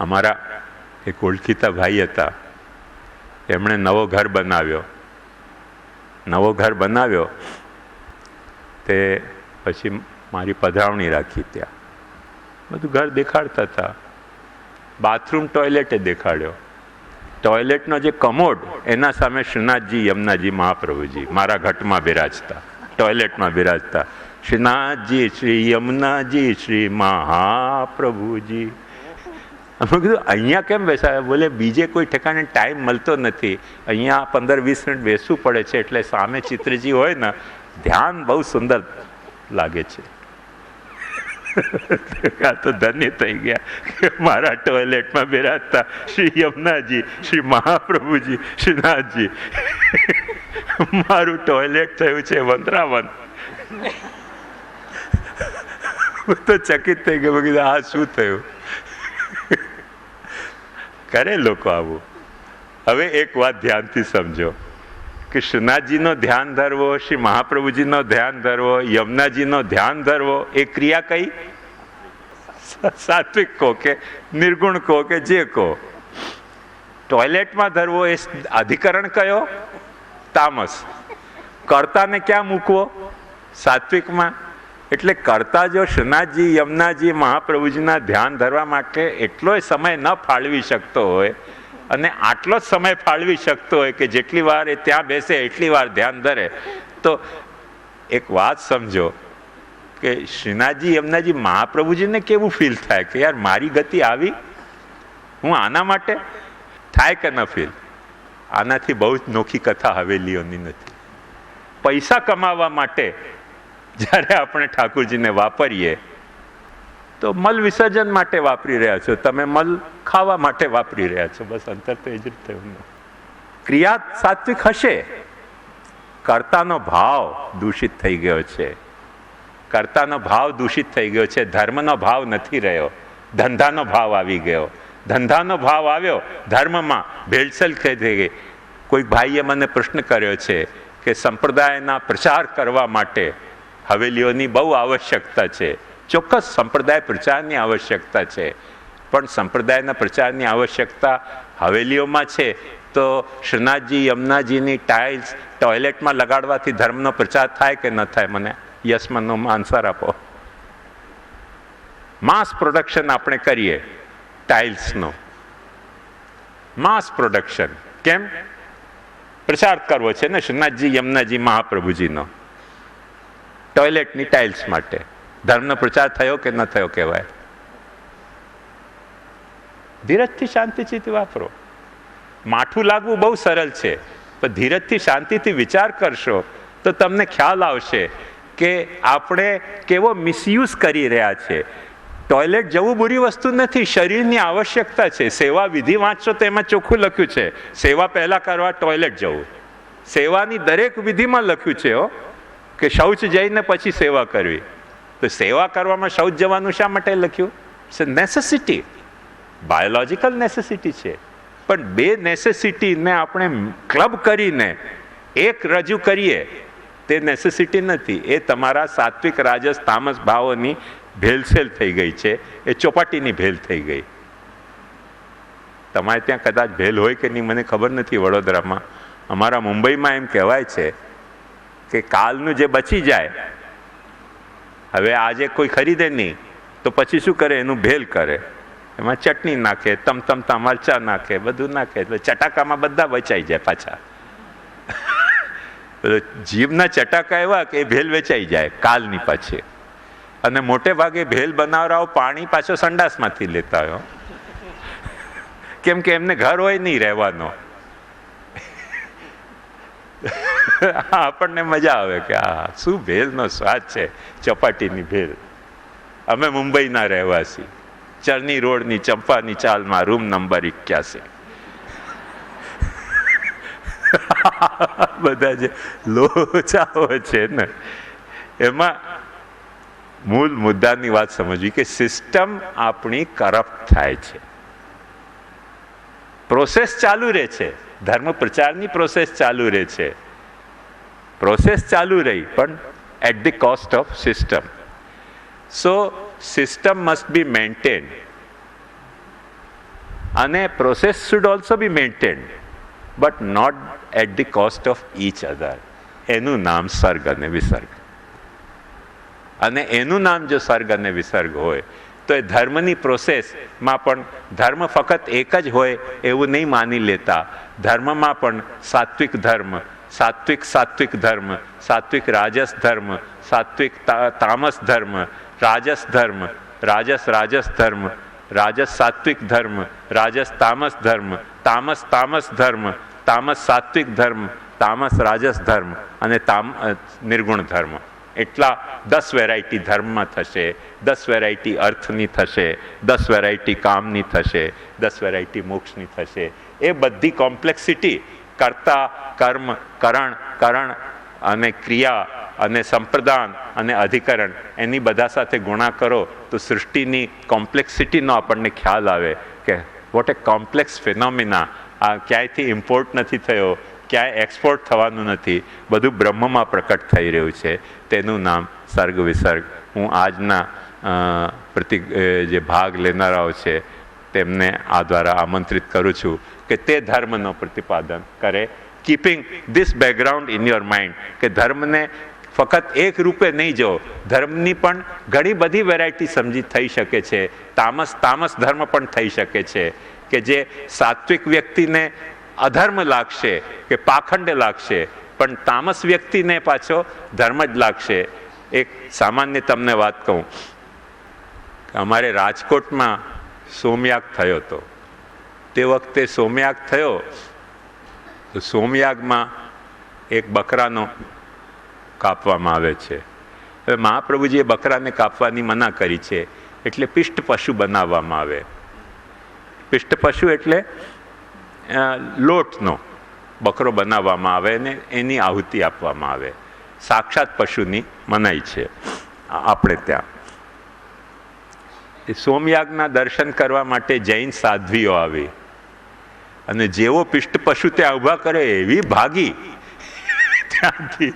અમારા એક ઓળખીતા ભાઈ હતા. એમણે નવો ઘર બનાવ્યો. નવો ઘર બનાવ્યો. તે પછી મારી પધરાવણી રાખી ત્યાં. બધું ઘર દેખાડતા હતા. બાથરૂમ ટોયલેટે દેખાડ્યો. ટોયલેટનો જે કમોડ, એના સામે શ્રીનાથજી, યમુનાજી, મહાપ્રભુજી, મારા ઘટમાં બિરાજતા. ટોયલેટમાં બિરાજતા. શ્રીનાથજી શ્રી યમુનાજી, શ્રી મહાપ્રભુજી. અમે કીધું, અહીંયા કેમ બેસાય બોલે, બીજે કોઈ ઠેકાણે ટાઈમ મળતો નથી. અહીંયા પંદર, વીસ મિનિટ બેસવું પડે છે, એટલે સામે ચિત્રજી હોય ને, ધ્યાન બહુ સુંદર લાગે છે. આ તો ધન્ય થઈ ગયા. મારા ટોયલેટમાં બિરાજતા શ્રી યમુનાજી, શ્રી મહાપ્રભુજી શ્રીનાથજી મારું ટોયલેટ થયું છે વંદરાવન. હું તો ચકિત થઈ ગયો કીધું, આ શું થયું? કરે લોકો આવું. હવે એક વાત ધ્યાનથી સમજો. કે શ્રીનાથજીનો ધ્યાન ધરવો, શ્રી મહાપ્રભુજીનો ધ્યાન ધરવો, યમુનાજીનો ધ્યાન ધરવો, એ ક્રિયા કઈ? સાત્વિક કહો કે નિર્ગુણ કહો કે જે કહો. ટોયલેટમાં ધરવો એ અધિકરણ કયો? તામસ. કર્તાને ક્યાં મૂકવો? સાત્વિકમાં? એટલે કરતા જો શ્રીનાથજી યમુનાજી, મહાપ્રભુજીના ધ્યાન ધરવા માટે એટલો સમય ન ફાળવી શકતો હોય અને આટલો જ સમય ફાળવી શકતો હોય કે જેટલી વાર એ ત્યાં બેસે, એટલી વાર ધ્યાન ધરે, તો એક વાત સમજો કે શ્રીનાથજી યમુનાજી, મહાપ્રભુજીને કેવું ફીલ થાય કે યાર મારી ગતિ આવી? હું આના માટે? થાય કે ન ફીલ આનાથી બહુ જ નોખી કથા હવેલીઓની નથી. પૈસા કમાવા માટે જ્યારે આપણે ઠાકુરજીને વાપરીએ, તો મલ વિસર્જન માટે વાપરી રહ્યા છો. તમે મલ ખાવા માટે વાપરી રહ્યા છો. બસ અંતર તો એ જ રીતે ક્રિયા સાત્વિક હશે? કર્તાનો ભાવ દૂષિત થઈ ગયો છે. કર્તાનો ભાવ દૂષિત થઈ ગયો છે. ધર્મનો ભાવ નથી રહ્યો. ધંધાનો ભાવ આવી ગયો. ધંધાનો ભાવ આવ્યો. ધર્મમાં ભેળસેળ થઈ ગઈ. કોઈક ભાઈએ મને પ્રશ્ન કર્યો છે કે સંપ્રદાયના પ્રચાર કરવા માટે હવેલીઓની બહુ આવશ્યકતા છે. ચોક્કસ સંપ્રદાય પ્રચારની આવશ્યકતા છે. પણ સંપ્રદાયના પ્રચારની આવશ્યકતા હવેલીઓમાં છે. તો શ્રીનાથજી, યમુનાજીની ટાઇલ્સ ટોયલેટમાં લગાડવાથી ધર્મનો પ્રચાર થાય કે ન થાય? મને યસમનનો આન્સર આપો. માસ પ્રોડક્શન આપણે કરીએ ટાઇલ્સનો. માસ પ્રોડક્શન. કેમ? પ્રચાર કરવો છે ને શ્રીનાથજી, યમુનાજી, મહાપ્રભુજીનો. ટોયલેટની ટાઇલ્સ માટે. ધર્મનો પ્રચાર થયો કે ન થયો કહેવાય? ધીરજથી શાંતિથી વાપરો. માઠું લાગવું બહુ સરળ છે, પણ ધીરજથી શાંતિથી વિચાર કરશો તો તમને ખ્યાલ આવશે કે આપણે કેવો મિસયુઝ કરી રહ્યા છે. ટોયલેટ જવું બુરી વસ્તુ નથી, શરીરની આવશ્યકતા છે. સેવા વિધિ વાંચશો તો એમાં ચોખ્ખું લખ્યું છે. સેવા પહેલાં કરવા ટોયલેટ જવું. સેવાની દરેક વિધિમાં લખ્યું છે, હો. કે શૌચ જઈને પછી સેવા કરવી. તો સેવા કરવામાં શૌચ જવાનું શા માટે લખ્યું? છે નેસેસિટી બાયોલોજિકલ નેસેસિટી છે. પણ બે નેસેસિટીને આપણે ક્લબ કરીને એક રજૂ કરીએ, તે નેસેસિટી નથી. એ તમારા સાત્વિક રાજસ તામસ ભાવોની ભેલસેલ થઈ ગઈ છે. એ ચોપાટીની ભેલ થઈ ગઈ. તમારે ત્યાં કદાચ ભેલ હોય કે નહીં, મને ખબર નથી વડોદરામાં. અમારા મુંબઈમાં એમ કહેવાય છે કે કાલનું જે બચી જાય, હવે આજે કોઈ ખરીદે નહીં, તો પછી શું કરે? એનું ભેલ કરે. એમાં ચટણી નાખે તમ તમતા મરચા નાખે, બધું નાખે, એટલે ચટાકામાં બધા વેચાઈ જાય પાછા. જીભના ચટાકા એવા કે ભેલ વેચાઈ જાય, કાલની પાછી. અને મોટે ભાગે ભેલ બનાવરાઓ પાણી પાછો સંડાસમાંથી લેતા હોય કેમ કે એમને ઘર હોય નહીં રહેવાનો. આપણને મજા આવે કે આ શું ભેલનો સ્વાદ છે ચપાટીની ભેલ. અમે મુંબઈના રહેવાસી. ચરની રોડની, ચંપાની ચાલમાં રૂમ નંબર એક્યાસી. બધા જે લોચાઓ છે ને, એમાં મૂળ મુદ્દાની વાત સમજવી કે સિસ્ટમ આપણી કરપ્ટ થાય છે. પ્રોસેસ ચાલુ રહે છે. ધર્મ પ્રચારની પ્રોસેસ ચાલુ રહે છે. પ્રોસેસ ચાલુ રહી પણ at the cost of system. So system must be maintained. And process should also be maintained, but not at the cost of each other. એનું નામ સર્ગ અને વિસર્ગ અને એનું નામ જો સર્ગ અને વિસર્ગ હોય તો એ ધર્મની પ્રોસેસમાં પણ ધર્મ ફક્ત એક જ હોય એવું નહીં માની લેતા ધર્મમાં પણ સાત્વિક ધર્મ સાત્વિક સાત્વિક ધર્મ, સાત્વિક રાજસ ધર્મ, સાત્વિક તામસ ધર્મ, રાજસ ધર્મ, રાજસ રાજસ ધર્મ, રાજસ સાત્વિક ધર્મ, રાજસ તામસ ધર્મ, તામસ તામસ ધર્મ, તામસ સાત્વિક ધર્મ, તામસ રાજસ ધર્મ અને તામ નિર્ગુણ ધર્મ. એટલા દસ વેરાયટી ધર્મમાં થશે. દસ વેરાયટી અર્થની થશે. દસ વેરાયટી કામની થશે. દસ વેરાયટી મોક્ષની થશે. એ બધી કોમ્પ્લેક્સિટી કરતા, કર્મ, કરણ કરણ અને ક્રિયા અને સંપ્રદાન અને અધિકરણ એની બધા સાથે ગુણા કરો તો સૃષ્ટિની કોમ્પ્લેક્સિટીનો આપણને ખ્યાલ આવે કે વોટ એ કોમ્પ્લેક્સ ફિનોમિના આ ક્યાંયથી ઇમ્પોર્ટ નથી થયો, ક્યાંય એક્સપોર્ટ થવાનું નથી. બધું બ્રહ્મમાં પ્રકટ થઈ રહ્યું છે. તેનું નામ સર્ગ વિસર્ગ. હું આજના પ્રતિ જે ભાગ લેનારાઓ છે તેમને આ દ્વારા આમંત્રિત કરું છું કે તે ધર્મનો પ્રતિપાદન કરે. Keeping this background in your mind કે ધર્મને ફક્ત એક રૂપે નહીં જો, ધર્મની પણ ઘણી બધી વેરાયટી સમજી થઈ શકે છે. તામસ તામસ ધર્મ પણ થઈ શકે છે કે જે સાત્વિક વ્યક્તિને અધર્મ લાગશે કે પાખંડ લાગશે, પણ તામસ વ્યક્તિને પાછો ધર્મ જ લાગશે. એક સામાન્ય તમને વાત કહું અમારે રાજકોટમાં સોમયાગ થયો હતો તે વખતે સોમયાગ થયો, તો સોમયાગમાં એક બકરાનો કાપવામાં આવે છે. હવે મહાપ્રભુજીએ બકરાને કાપવાની મના કરી છે, એટલે પિષ્ટ પશુ બનાવવામાં આવે. પિષ્ટ પશુ એટલે લોટનો બકરો બનાવવામાં આવે અને એની આહુતિ આપવામાં આવે. સાક્ષાત પશુની મનાઈ છે. આપણે ત્યાં એ સોમયાગના દર્શન કરવા માટે જૈન સાધ્વીઓ આવી. અને જેવો પિષ્ટ પશુ ત્યાં ઊભા કરે એવી ભાગી. ત્યાંથી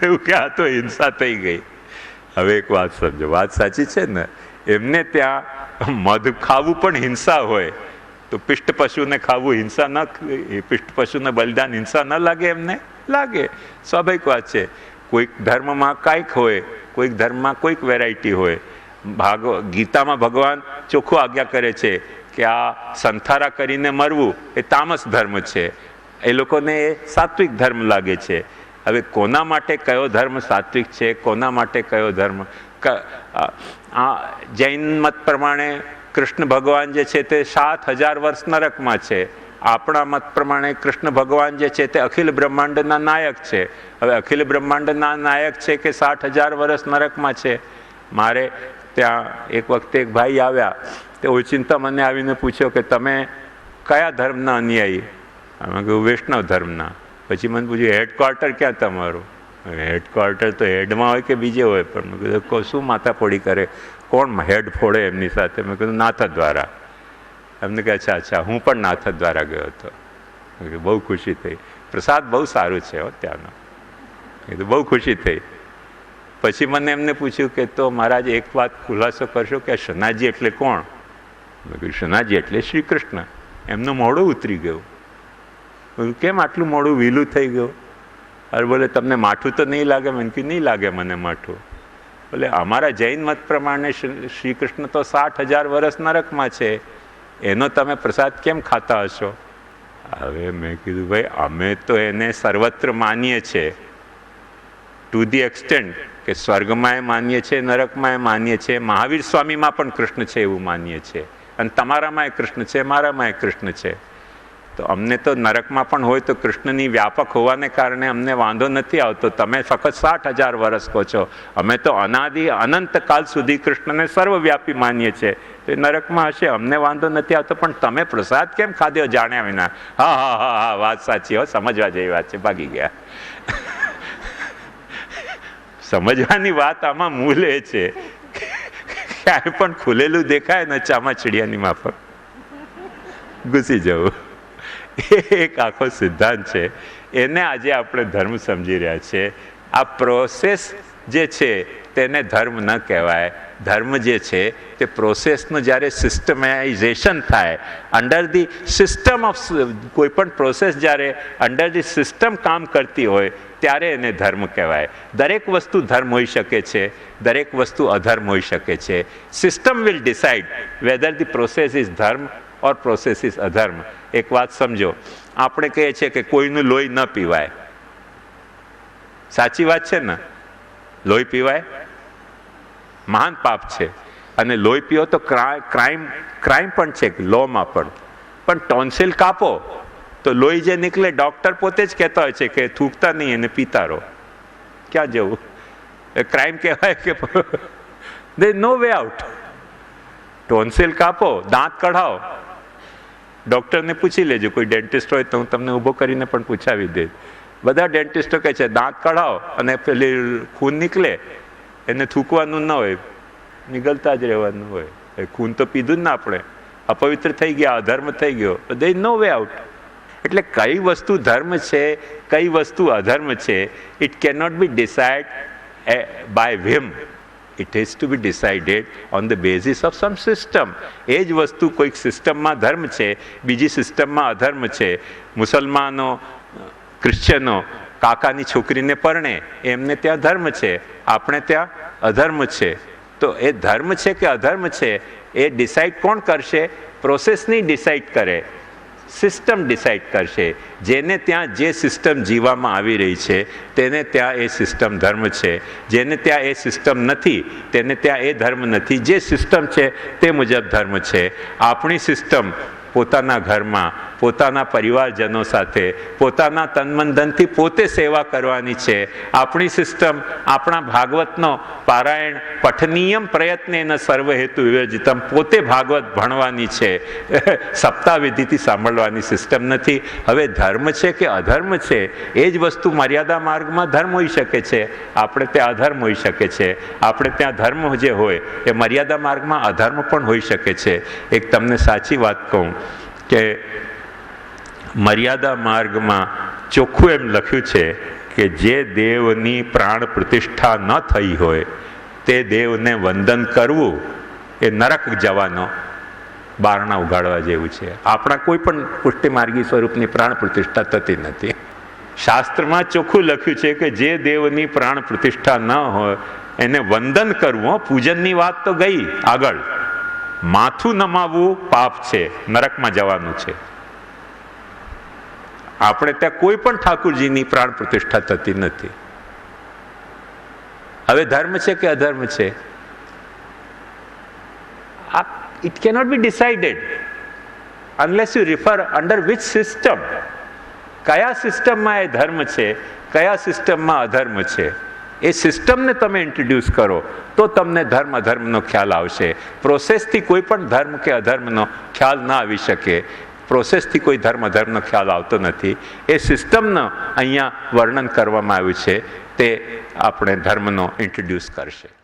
થયું કે આ તો હિંસા થઈ ગઈ. હવે એક વાત સમજો. વાત સાચી છે ને? એમને ત્યાં મધ ખાવું પણ હિંસા હોય. તો પિષ્ટ પશુને ખાવું હિંસા ન પિષ્ટ પશુને બલિદાન હિંસા ન લાગે એમને? લાગે. સ્વાભાવિક વાત છે. કોઈક ધર્મમાં કાંઈક હોય, કોઈક ધર્મમાં કોઈક વેરાયટી હોય. ભાગ ગીતામાં ભગવાન ચોખ્ખું આજ્ઞા કરે છે કે આ સંથારા કરીને મરવું એ તામસ ધર્મ છે. એ લોકોને એ સાત્વિક ધર્મ લાગે છે. હવે કોના માટે કયો ધર્મ સાત્વિક છે, કોના માટે કયો ધર્મ? આ જૈન મત પ્રમાણે કૃષ્ણ ભગવાન જે છે તે સાત હજાર વર્ષ નરકમાં છે. આપણા મત પ્રમાણે કૃષ્ણ ભગવાન જે છે તે અખિલ બ્રહ્માંડના નાયક છે. હવે અખિલ બ્રહ્માંડના નાયક છે કે સાઠ હજાર વર્ષ નરકમાં છે? મારે ત્યાં એક વખતે એક ભાઈ આવ્યા, તે ઓચિંતા મને આવીને પૂછ્યો કે તમે કયા ધર્મના અન્યાયી? અમે કહ્યું વૈષ્ણવ ધર્મના. પછી મને પૂછ્યું હેડક્વાર્ટર ક્યાં તમારું? હેડક્વાર્ટર તો હેડમાં હોય કે બીજે હોય, પણ મેં કીધું શું માથા ફોડી કરે? કોણ હેડ ફોડે એમની સાથે? મેં કીધું, નાથ દ્વારા. એમને કહે, અચ્છા અચ્છા, હું પણ નાથ દ્વારા ગયો હતો. બહુ ખુશી થઈ. પ્રસાદ બહુ સારું છે ત્યાંનો. ત્યાંનો તો બહુ ખુશી થઈ. પછી મને એમને પૂછ્યું કે તો મહારાજ, એક વાત ખુલાસો કરશો કે શનાજી એટલે કોણ? મેં શનાજી એટલે શ્રી કૃષ્ણ એમનું મોડું ઉતરી ગયું. કેમ આટલું મોડું વહેલું થઈ ગયું? અરે બોલે, તમને માઠું તો નહીં લાગે? મને કે નહીં લાગે મને માઠું. બોલે, અમારા જૈન મત પ્રમાણે શ્રી કૃષ્ણ તો સાઠ હજાર વર્ષ નરકમાં છે. એનો તમે પ્રસાદ કેમ ખાતા હશો? હવે મેં કીધું, ભાઈ, અમે તો એને સર્વત્ર માનીએ છીએ. ટુ ધી એક્સટેન્ટ કે સ્વર્ગમાં એ માનીએ છીએ નરકમાં એ માનીએ છીએ મહાવીર સ્વામીમાં પણ કૃષ્ણ છે એવું માનીએ છીએ અને તમારામાં એ કૃષ્ણ છે, મારામાં એ કૃષ્ણ છે. તો અમને તો નરકમાં પણ હોય તો કૃષ્ણની વ્યાપક હોવાને કારણે અમને વાંધો નથી આવતો. તમે ફક્ત સાઠ હજાર વર્ષ કહો છો. અમે તો અનાદિ, અનંત કાલ સુધી કૃષ્ણને સર્વવ્યાપી માનીએ છીએ. તો નરકમાં હશે, અમને વાંધો નથી આવતો. પણ તમે પ્રસાદ કેમ ખાધ્યો જાણ્યા વિના? હા હા હા હા, વાત સાચી હો, સમજવા જેવી વાત છે, ભાગી ગયા. સમજવાની વાત આમાં મૂલે છે. ક્યાંય પણ ખુલેલું દેખાય ને ચામાચીડિયાની માફક. ઘૂસી જવું. એક આખો સિદ્ધાંત છે. એને આજે આપણે ધર્મ સમજી રહ્યા છીએ આ પ્રોસેસ જે છે, તેને ધર્મ ન કહેવાય. ધર્મ જે છે, તે પ્રોસેસનું જ્યારે સિસ્ટમાઇઝેશન થાય અંડર ધી સિસ્ટમ ઓફ કોઈ પણ પ્રોસેસ જ્યારે અંડર ધી સિસ્ટમ કામ કરતી હોય, ત્યારે એને ધર્મ કહેવાય. દરેક વસ્તુ ધર્મ હોઈ શકે છે, દરેક વસ્તુ અધર્મ હોઈ શકે છે. System will decide whether the process is dharma or process is અધર્મ. એક વાત સમજો, આપણે કહીએ છીએ કે કોઈનું લોહી ન પીવાય. સાચી વાત છે ને? લોહી પીવાય? મહાન પાપ છે. અને લોહી પીઓ તો ક્રાઇમ ક્રાઇમ પણ છે લોમાં પણ. પણ ટોન્સિલ કાપો તો લોહી જે નીકળે ડૉક્ટર પોતે જ કહેતા હોય છે કે થૂકતા નહીં એને પીતા રહો. ક્યાં જવું? એ ક્રાઇમ કહેવાય કે દે નો વે આઉટ ટોન્સિલ કાપો, દાંત કઢાવો ડૉક્ટરને પૂછી લેજો, કોઈ ડેન્ટિસ્ટ હોય તો હું તમને ઊભો કરીને પણ પૂછાવી દઈશ. બધા ડેન્ટિસ્ટો કહે છે, દાંત કઢાવો અને પેલી ખૂન નીકળે એને થૂકવાનું ન હોય નીકળતા જ રહેવાનું હોય. ખૂન તો પીધું જ ના આપણે. અપવિત્ર થઈ ગયા, અધર્મ થઈ ગયો દે નો વે આઉટ એટલે કઈ વસ્તુ ધર્મ છે, કઈ વસ્તુ અધર્મ છે it cannot be decide by whim it has to be decided on the basis of some system એ જ વસ્તુ કોઈક સિસ્ટમમાં ધર્મ છે, બીજી સિસ્ટમમાં અધર્મ છે. મુસલમાનો ક્રિશ્ચનો કાકાની છોકરીને પરણે. એમને ત્યાં ધર્મ છે. આપણે ત્યાં અધર્મ છે. તો એ ધર્મ છે કે અધર્મ છે, એ ડિસાઇડ કોણ કરશે? પ્રોસેસની ડિસાઇડ કરે. સિસ્ટમ ડિસાઇડ કરશે. જેને ત્યાં જે સિસ્ટમ જીવવામાં આવી રહી છે, તેને ત્યાં એ સિસ્ટમ ધર્મ છે. જેને ત્યાં એ સિસ્ટમ નથી, તેને ત્યાં એ ધર્મ નથી. જે સિસ્ટમ છે, તે મુજબ ધર્મ છે. આપણી સિસ્ટમ પોતાના ઘરમાં, પોતાના પરિવારજનો સાથે, પોતાના તનમંધનથી પોતે સેવા કરવાની છે. આપણી સિસ્ટમ, આપણા ભાગવતનો પારાયણ પઠનીયમ પ્રયત્ન સર્વ હેતુ વિવેજિતમ પોતે ભાગવત ભણવાની છે. સપ્તાહવિધિથી સાંભળવાની સિસ્ટમ નથી. હવે ધર્મ છે કે અધર્મ છે, એ જ વસ્તુ મર્યાદા માર્ગમાં ધર્મ હોઈ શકે છે. આપણે ત્યાં અધર્મ હોઈ શકે છે. આપણે ત્યાં ધર્મ જે હોય, એ મર્યાદા માર્ગમાં અધર્મ પણ હોઈ શકે છે. એક તમને સાચી વાત કહું. કે મર્યાદા માર્ગમાં ચોખ્ખું એમ લખ્યું છે કે જે દેવની પ્રાણ પ્રતિષ્ઠા ન થઈ હોય, તે દેવને વંદન કરવું એ નરક જવાનો બારણા ઉગાડવા જેવું છે. આપણા કોઈ પણ પુષ્ટિમાર્ગી સ્વરૂપની પ્રાણ પ્રતિષ્ઠા થતી નથી. શાસ્ત્રમાં ચોખ્ખું લખ્યું છે કે જે દેવની પ્રાણ પ્રતિષ્ઠા ન હોય, એને વંદન કરવું. પૂજનની વાત તો ગઈ આગળ. માથું નમાવવું પાપ છે, નરકમાં જવાનું છે. આપણે ત્યાં કોઈ પણ ઠાકુરજીની પ્રાણ પ્રતિષ્ઠા થતી નથી. હવે ધર્મ છે કે અધર્મ છે? આ it cannot be decided unless you refer under which system કયા સિસ્ટમમાં એ ધર્મ છે? કયા સિસ્ટમમાં અધર્મ છે? એ સિસ્ટમને તમે ઇન્ટ્રોડ્યુસ કરો, તો તમને ધર્મ અધર્મનો ખ્યાલ આવશે. પ્રોસેસથી કોઈ પણ ધર્મ કે અધર્મનો ખ્યાલ ના આવી શકે. પ્રોસેસથી કોઈ ધર્મ અધર્મનો ખ્યાલ આવતો નથી. એ સિસ્ટમનો અહીંયા વર્ણન કરવામાં આવ્યું છે. તે આપણે ધર્મનો ઇન્ટ્રોડ્યુસ કરશે.